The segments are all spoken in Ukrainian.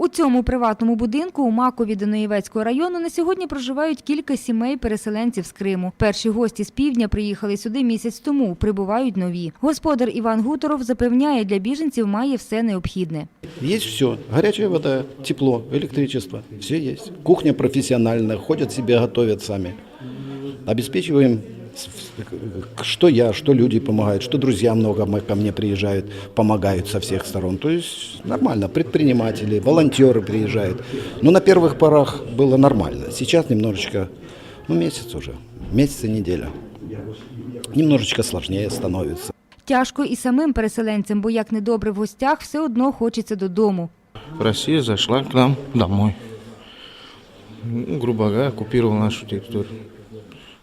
У цьому приватному будинку у Макові Даноєвецького району на сьогодні проживають кілька сімей переселенців з Криму. Перші гості з півдня приїхали сюди місяць тому. Прибувають нові. Господар Іван Гуторов запевняє, для біженців має все необхідне. Есть все. Горячая вода, тепло, электричество. Все есть. Кухня профессиональная, ходят себе, готовят сами. Обеспечиваем, с- с- что я, что люди помогают, что друзья много мо- ко мне приезжают, помогают со всех сторон. То есть нормально. Предприниматели, волонтеры приезжают. Но на первых порах было нормально. Сейчас немножечко, ну месяц уже, месяц и неделя. Немножечко сложнее становится. Тяжко і самим переселенцям, бо як недобре в гостях, все одно хочеться додому. Россия зашла к нам домой. Ну, грубо говоря, оккупировала нашу территорию.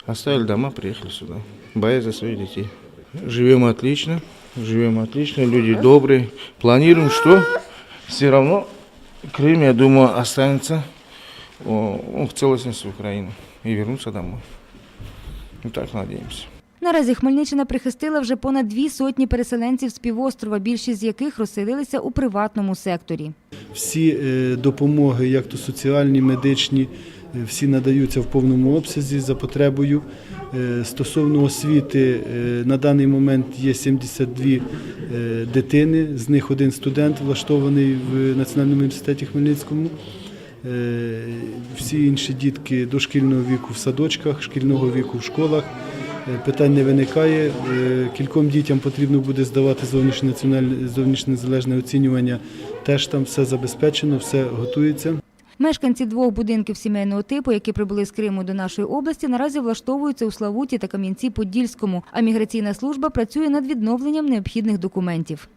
Оставили дома, приехали сюда. Боясь за своих детей. Живем отлично, живем отлично, люди добрые. Планируем, что все равно Крым, я думаю, останется о, о, в целостности Украины и вернуться домой. Ну так надеемся. Наразі Хмельниччина прихистила вже понад дві сотні переселенців з півострова, більшість з яких розселилися у приватному секторі. Всі е, допомоги, як то соціальні, медичні, е, всі надаються в повному обсязі за потребою. Е, Стосовно освіти, е, на даний момент є 72 е, дитини, з них один студент влаштований в Національному університеті Хмельницькому. Е, Всі інші дітки дошкільного віку в садочках, шкільного віку в школах. Е, Питань не виникає. Е, Кільком дітям потрібно буде здавати зовнішнє незалежне оцінювання. Теж там все забезпечено, все готується. Мешканці двох будинків сімейного типу, які прибули з Криму до нашої області, наразі влаштовуються у Славуті та Кам'янці-Подільському, а міграційна служба працює над відновленням необхідних документів.